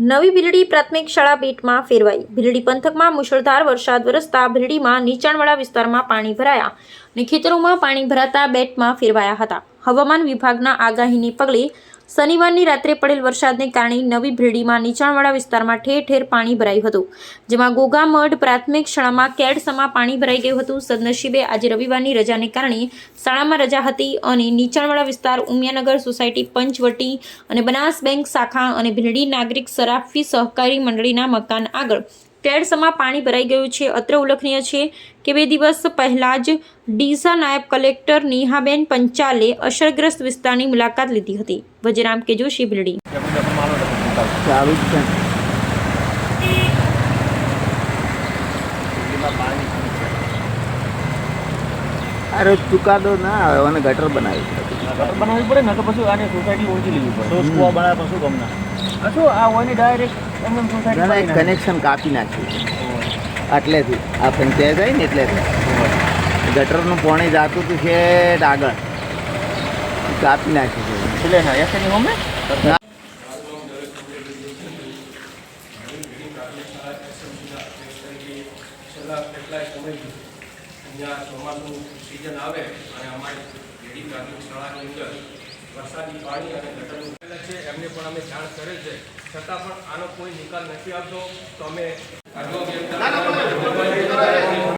નવી ભીલડી પ્રાથમિક શાળા બેટમાં ફેરવાઈ. ભીલડી પંથકમાં મુશળધાર વરસાદ વરસતા ભીલડીમાં નીચાણવાળા વિસ્તારમાં પાણી ભરાયા અને ખેતરોમાં પાણી ભરાતા બેટમાં ફેરવાયા હતા. હવામાન વિભાગના આગાહીને પગલે શનિવારની રાત્રે પડેલ વરસાદને કારણે નવી ભીલડીમાં નીચાણવાળા વિસ્તારમાં ઠેર ઠેર પાણી ભરાયું હતું. જેમાં ગોગામઢ પ્રાથમિક શાળામાં કેડસમાં પાણી ભરાઈ ગયું હતું. સદનસીબે આજે રવિવારની રજાને કારણે શાળામાં રજા હતી અને નીચાણવાળા વિસ્તાર ઉમિયાનગર સોસાયટી પંચવટી અને બનાસ બેંક શાખા અને ભીલડી નાગરિક સરાફી સહકારી મંડળીના મકાન આગળ કેડસમાં પાણી ભરાઈ ગયું છે. અત્રે ઉલ્લેખનીય છે કે બે દિવસ પહેલા જ ડીસા નાયબ કલેક્ટર નેહાબેન પંચાલે અસરગ્રસ્ત વિસ્તારની મુલાકાત લીધી હતી. વજરામ કે જોશી છે અરે ચુકાદો ના આવે અને ગટર બનાવી. ગટર બનાવવી પડે ને તો પછી આને સોસાયટી ઓળખી લેવી પડે. તો સ્કૂવા બનાવે પછી ગમના? શું આ ઓની ડાયરેક્ટ એમ એમ ના, ના, સોસાયટી કનેક્શન કાપી નાખ્યું આટલેથી. આ પંચાયત આવી ને એટલેથી. ગટરનું પાણી જાતું હતું છે આગળ. કાપી નાખ્યું છે. એટલે ના એસએની હોમે? અહીંયા ચોમાસું સિઝન આવે અને અમારી પ્રાથમિક શાળાની અંદર વરસાદી પાણી અને ગટર પહેલાં છે, એમને પણ અમે જાણ કરે છે. છતાં પણ આનો કોઈ નિકાલ નથી આવતો. તો અમે